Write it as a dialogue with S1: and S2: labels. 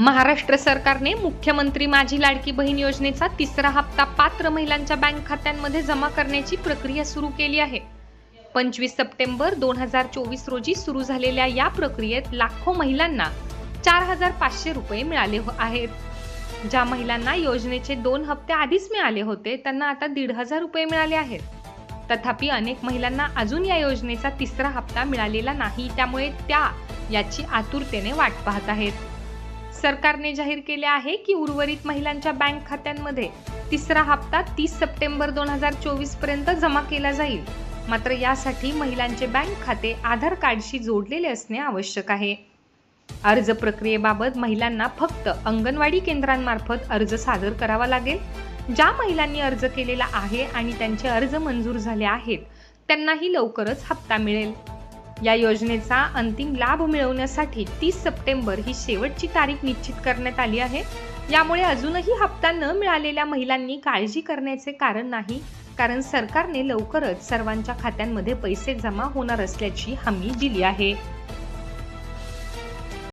S1: महाराष्ट्र सरकारने मुख्यमंत्री माझी लाडकी बहीण योजनेचा तिसरा हप्ता पात्र महिलांच्या बँक खात्यांमध्ये जमा करण्याची प्रक्रिया सुरू केली आहे. पंचवीस सप्टेंबर दोन हजार चोवीस रोजी सुरू झालेल्या या प्रक्रियेत लाखो महिलांना चार हजार पाचशे रुपये मिळाले हो- आहेत. ज्या महिलांना योजनेचे दोन हप्ते आधीच मिळाले होते त्यांना आता दीड हजार रुपये मिळाले आहेत. तथापि अनेक महिलांना अजून या योजनेचा तिसरा हप्ता मिळालेला नाही त्यामुळे त्या याची आतुरतेने वाट पाहत आहेत. सरकारने जाहीर केले आहे की उर्वरित महिलांच्या बँक खात्यांमध्ये तिसरा हप्ता तीस सप्टेंबर दोन हजार चोवीसपर्यंत जमा केला जाईल. मात्र यासाठी महिलांचे बँक खाते आधार कार्डशी जोडलेले असणे आवश्यक आहे. अर्ज प्रक्रियेबाबत महिलांना फक्त अंगणवाडी केंद्रांमार्फत अर्ज सादर करावा लागेल. ज्या महिलांनी अर्ज केलेला आहे आणि त्यांचे अर्ज मंजूर झाले आहेत त्यांनाही लवकरच हप्ता मिळेल. या योजनेचा अंतिम लाभ मिळवण्यासाठी तीस सप्टेंबर ही शेवटची तारीख निश्चित करण्यात आली आहे. यामुळे अजूनही हप्ता न मिळालेल्या महिलांनी काळजी करण्याचे कारण नाही कारण सरकारने लवकरच सर्वांच्या खात्यांमध्ये पैसे जमा होणार असल्याची हमी दिली आहे.